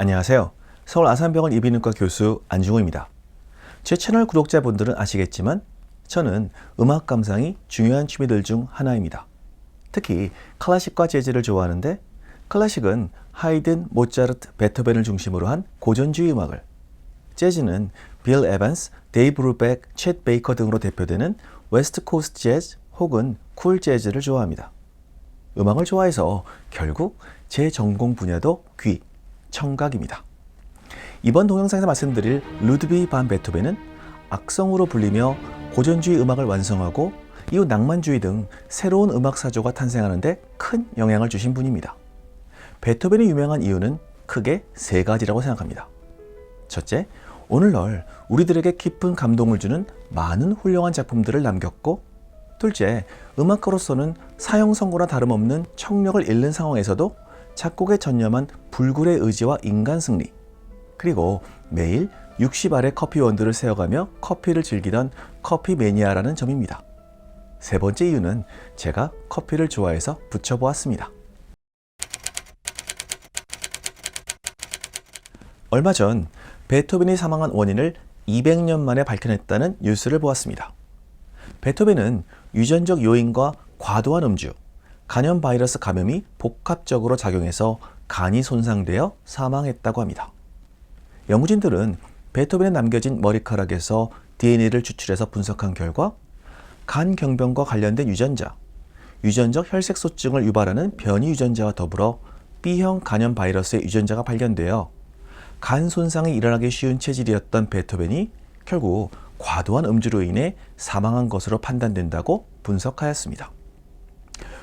안녕하세요. 서울 아산병원 이비인후과 교수 안중호입니다. 제 채널 구독자분들은 아시겠지만 저는 음악 감상이 중요한 취미들 중 하나입니다. 특히 클래식과 재즈를 좋아하는데 클래식은 하이든, 모차르트, 베토벤을 중심으로 한 고전주의 음악을 재즈는 빌 에반스, 데이브 루백, 챗 베이커 등으로 대표되는 웨스트 코스트 재즈 혹은 쿨 재즈를 좋아합니다. 음악을 좋아해서 결국 제 전공 분야도 귀, 청각입니다. 이번 동영상에서 말씀드릴 루드비 반 베토벤은 악성으로 불리며 고전주의 음악을 완성하고 이후 낭만주의 등 새로운 음악 사조가 탄생하는데 큰 영향을 주신 분입니다. 베토벤이 유명한 이유는 크게 세 가지라고 생각합니다. 첫째, 오늘날 우리들에게 깊은 감동을 주는 많은 훌륭한 작품들을 남겼고, 둘째, 음악가로서는 사형 선고나 다름없는 청력을 잃는 상황에서도 작곡에 전념한 불굴의 의지와 인간 승리, 그리고 매일 60알의 커피 원두를 세어가며 커피를 즐기던 커피 매니아라는 점입니다. 세 번째 이유는 제가 커피를 좋아해서 붙여보았습니다. 얼마 전 베토벤이 사망한 원인을 200년 만에 밝혀냈다는 뉴스를 보았습니다. 베토벤은 유전적 요인과 과도한 음주, 간염 바이러스 감염이 복합적으로 작용해서 간이 손상되어 사망했다고 합니다. 연구진들은 베토벤에 남겨진 머리카락에서 DNA를 추출해서 분석한 결과 간 경변과 관련된 유전자, 유전적 혈색소증을 유발하는 변이 유전자와 더불어 B형 간염 바이러스의 유전자가 발견되어 간 손상이 일어나기 쉬운 체질이었던 베토벤이 결국 과도한 음주로 인해 사망한 것으로 판단된다고 분석하였습니다.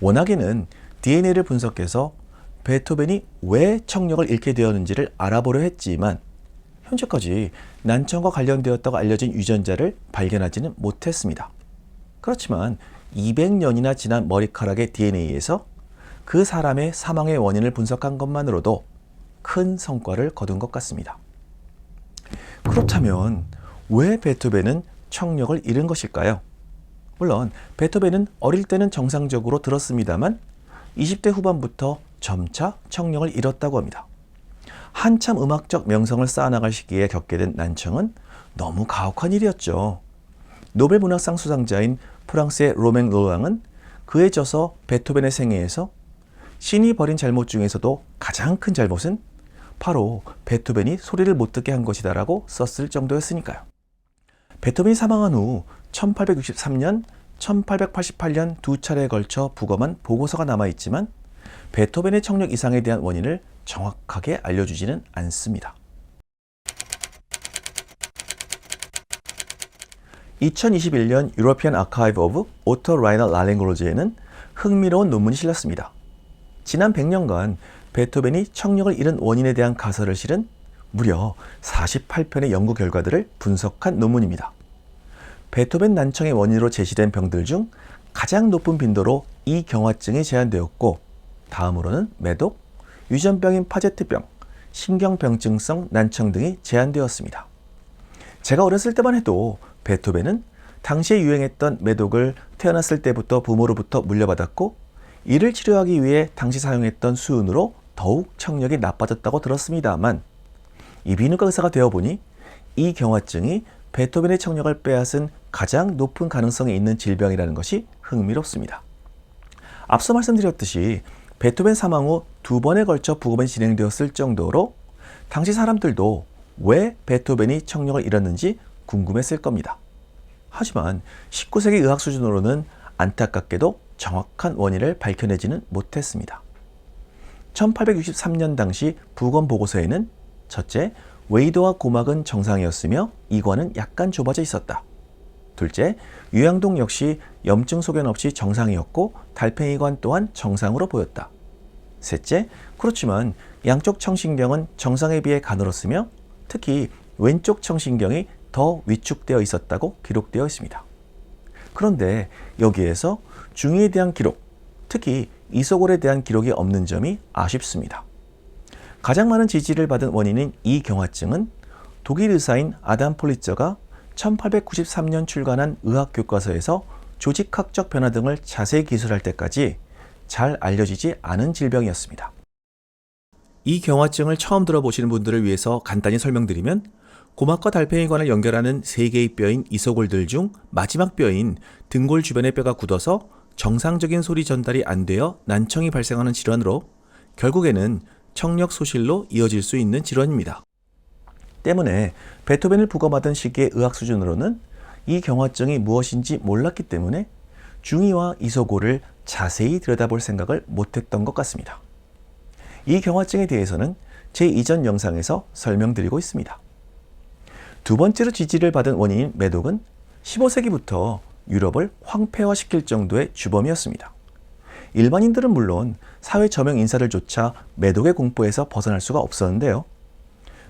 워낙에는 DNA를 분석해서 베토벤이 왜 청력을 잃게 되었는지를 알아보려 했지만 현재까지 난청과 관련되었다고 알려진 유전자를 발견하지는 못했습니다. 그렇지만 200년이나 지난 머리카락의 DNA에서 그 사람의 사망의 원인을 분석한 것만으로도 큰 성과를 거둔 것 같습니다. 그렇다면 왜 베토벤은 청력을 잃은 것일까요? 물론 베토벤은 어릴 때는 정상적으로 들었습니다만 20대 후반부터 점차 청력을 잃었다고 합니다. 한참 음악적 명성을 쌓아나갈 시기에 겪게 된 난청은 너무 가혹한 일이었죠. 노벨 문학상 수상자인 프랑스의 로맹 로랑은 그에 져서 베토벤의 생애에서 신이 벌인 잘못 중에서도 가장 큰 잘못은 바로 베토벤이 소리를 못 듣게 한 것이다라고 썼을 정도였으니까요. 베토벤이 사망한 후 1863년, 1888년 두 차례에 걸쳐 부검한 보고서가 남아 있지만 베토벤의 청력 이상에 대한 원인을 정확하게 알려주지는 않습니다. 2021년 유로피안 아카이브 오브 오토 라이너 랄랭그로즈에는 흥미로운 논문이 실렸습니다. 지난 100년간 베토벤이 청력을 잃은 원인에 대한 가설을 실은 무려 48편의 연구 결과들을 분석한 논문입니다. 베토벤 난청의 원인으로 제시된 병들 중 가장 높은 빈도로 이 경화증이 제한되었고 다음으로는 매독, 유전병인 파제트병, 신경병증성 난청 등이 제한되었습니다. 제가 어렸을 때만 해도 베토벤은 당시에 유행했던 매독을 태어났을 때부터 부모로부터 물려받았고 이를 치료하기 위해 당시 사용했던 수은으로 더욱 청력이 나빠졌다고 들었습니다만 이비인후과 의사가 되어보니 이 경화증이 베토벤의 청력을 빼앗은 가장 높은 가능성이 있는 질병이라는 것이 흥미롭습니다. 앞서 말씀드렸듯이 베토벤 사망 후 두 번에 걸쳐 부검이 진행되었을 정도로 당시 사람들도 왜 베토벤이 청력을 잃었는지 궁금했을 겁니다. 하지만 19세기 의학 수준으로는 안타깝게도 정확한 원인을 밝혀내지는 못했습니다. 1863년 당시 부검 보고서에는 첫째, 웨이도와 고막은 정상이었으며 이관은 약간 좁아져 있었다. 둘째, 유양동 역시 염증 소견 없이 정상이었고 달팽이관 또한 정상으로 보였다. 셋째, 그렇지만 양쪽 청신경은 정상에 비해 가늘었으며 특히 왼쪽 청신경이 더 위축되어 있었다고 기록되어 있습니다. 그런데 여기에서 중위에 대한 기록, 특히 이소골에 대한 기록이 없는 점이 아쉽습니다. 가장 많은 지지를 받은 원인인 이 경화증은 독일 의사인 아담 폴리처가 1893년 출간한 의학 교과서에서 조직학적 변화 등을 자세히 기술할 때까지 잘 알려지지 않은 질병이었습니다. 이 경화증을 처음 들어보시는 분들을 위해서 간단히 설명드리면 고막과 달팽이관을 연결하는 세 개의 뼈인 이소골들 중 마지막 뼈인 등골 주변의 뼈가 굳어서 정상적인 소리 전달이 안 되어 난청이 발생하는 질환으로 결국에는 청력 소실로 이어질 수 있는 질환입니다. 때문에 베토벤을 부검하던 시기의 의학 수준으로는 이 경화증이 무엇인지 몰랐기 때문에 중이와 이소골을 자세히 들여다볼 생각을 못했던 것 같습니다. 이 경화증에 대해서는 제 이전 영상에서 설명드리고 있습니다. 두 번째로 지지를 받은 원인인 매독은 15세기부터 유럽을 황폐화시킬 정도의 주범이었습니다. 일반인들은 물론 사회 저명 인사를 쫓아 매독의 공포에서 벗어날 수가 없었는데요.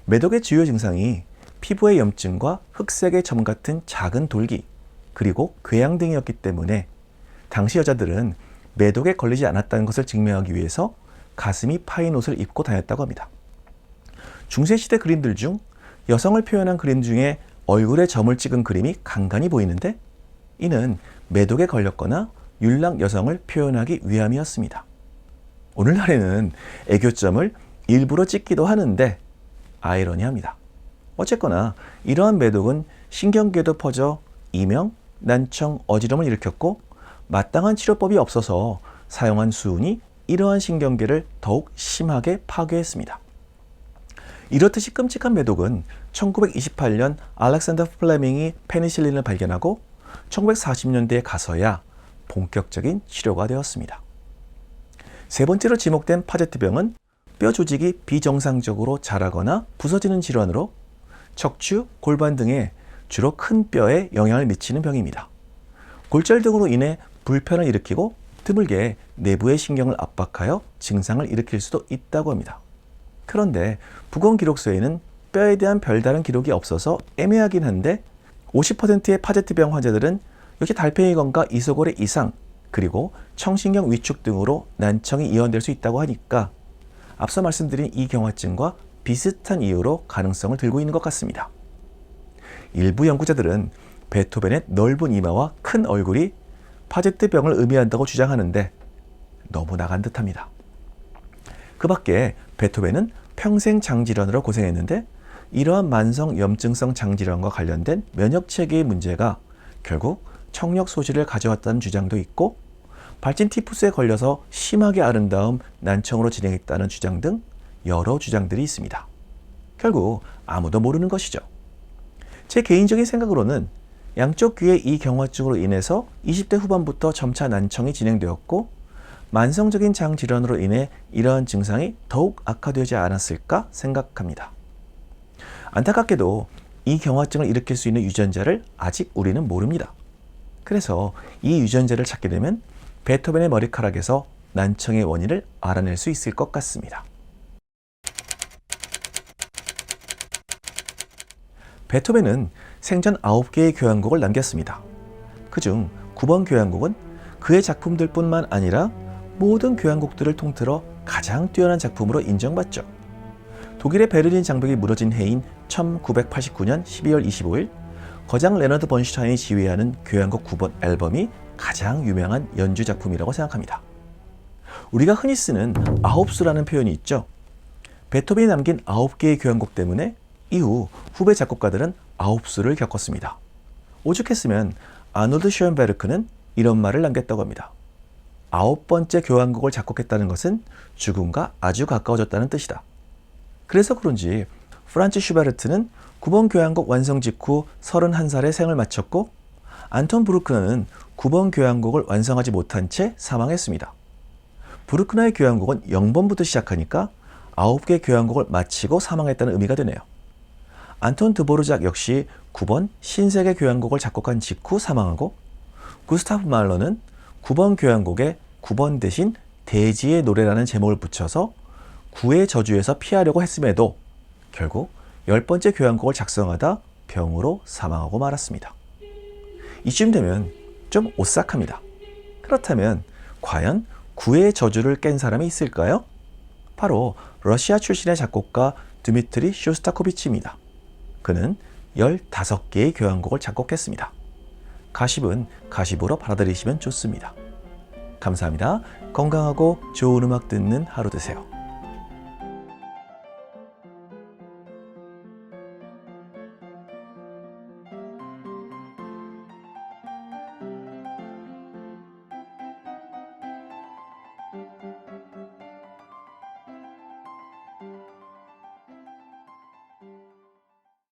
매독의 주요 증상이 피부의 염증과 흑색의 점 같은 작은 돌기, 그리고 궤양 등이었기 때문에 당시 여자들은 매독에 걸리지 않았다는 것을 증명하기 위해서 가슴이 파인 옷을 입고 다녔다고 합니다. 중세시대 그림들 중 여성을 표현한 그림 중에 얼굴에 점을 찍은 그림이 간간히 보이는데 이는 매독에 걸렸거나 율락 여성을 표현하기 위함이었습니다. 오늘날에는 애교점을 일부러 찍기도 하는데 아이러니합니다. 어쨌거나 이러한 매독은 신경계도 퍼져 이명, 난청, 어지럼을 일으켰고 마땅한 치료법이 없어서 사용한 수은이 이러한 신경계를 더욱 심하게 파괴했습니다. 이렇듯이 끔찍한 매독은 1928년 알렉산더 플레밍이 페니실린을 발견하고 1940년대에 가서야 본격적인 치료가 되었습니다. 세 번째로 지목된 파제트병은 뼈 조직이 비정상적으로 자라거나 부서지는 질환으로 척추, 골반 등에 주로 큰 뼈에 영향을 미치는 병입니다. 골절 등으로 인해 불편을 일으키고 드물게 내부의 신경을 압박하여 증상을 일으킬 수도 있다고 합니다. 그런데 부검 기록서에는 뼈에 대한 별다른 기록이 없어서 애매하긴 한데 50%의 파제트병 환자들은 역시 달팽이건과 이소골의 이상 그리고 청신경 위축 등으로 난청이 이완될 수 있다고 하니까 앞서 말씀드린 이 경화증과 비슷한 이유로 가능성을 들고 있는 것 같습니다. 일부 연구자들은 베토벤의 넓은 이마와 큰 얼굴이 파제트병을 의미한다고 주장하는데 너무 나간 듯합니다. 그 밖에 베토벤은 평생 장질환으로 고생했는데 이러한 만성 염증성 장질환과 관련된 면역 체계의 문제가 결국 청력 소실을 가져왔다는 주장도 있고 발진 티푸스에 걸려서 심하게 다음 난청으로 진행했다는 주장 등 여러 주장들이 있습니다. 결국 아무도 모르는 것이죠. 제 개인적인 생각으로는 양쪽 귀의 이 경화증으로 인해서 20대 후반부터 점차 난청이 진행되었고 만성적인 장 질환으로 인해 이러한 증상이 더욱 악화되지 않았을까 생각합니다. 안타깝게도 이 경화증을 일으킬 수 있는 유전자를 아직 우리는 모릅니다. 그래서 이 유전자를 찾게 되면 베토벤의 머리카락에서 난청의 원인을 알아낼 수 있을 것 같습니다. 베토벤은 생전 9개의 교향곡을 남겼습니다. 그중 9번 교향곡은 그의 작품들 뿐만 아니라 모든 교향곡들을 통틀어 가장 뛰어난 작품으로 인정받죠. 독일의 베를린 장벽이 무너진 해인 1989년 12월 25일 거장 레너드 번슈타인이 지휘하는 교향곡 9번 앨범이 가장 유명한 연주 작품이라고 생각합니다. 우리가 흔히 쓰는 아홉 수라는 표현이 있죠. 베토벤이 남긴 아홉 개의 교향곡 때문에 이후 후배 작곡가들은 아홉 수를 겪었습니다. 오죽했으면 아놀드 슈엔베르크는 이런 말을 남겼다고 합니다. 아홉 번째 교향곡을 작곡했다는 것은 죽음과 아주 가까워졌다는 뜻이다. 그래서 그런지 프란츠 슈베르트는 9번 교향곡 완성 직후 31살에 생을 마쳤고 안톤 브루크너는 9번 교향곡을 완성하지 못한 채 사망했습니다. 브루크너의 교향곡은 0번부터 시작하니까 9개 교향곡을 마치고 사망했다는 의미가 되네요. 안톤 드보르작 역시 9번 신세계 교향곡을 작곡한 직후 사망하고 구스타프 말러는 9번 교향곡에 9번 대신 대지의 노래라는 제목을 붙여서 구의 저주에서 피하려고 했음에도 결국 열 번째 교향곡을 작성하다 병으로 사망하고 말았습니다. 이쯤 되면 좀 오싹합니다. 그렇다면 과연 구의 저주를 깬 사람이 있을까요? 바로 러시아 출신의 작곡가 드미트리 쇼스타코비치입니다. 그는 15개의 교향곡을 작곡했습니다. 가십은 가십으로 받아들이시면 좋습니다. 감사합니다. 건강하고 좋은 음악 듣는 하루 되세요.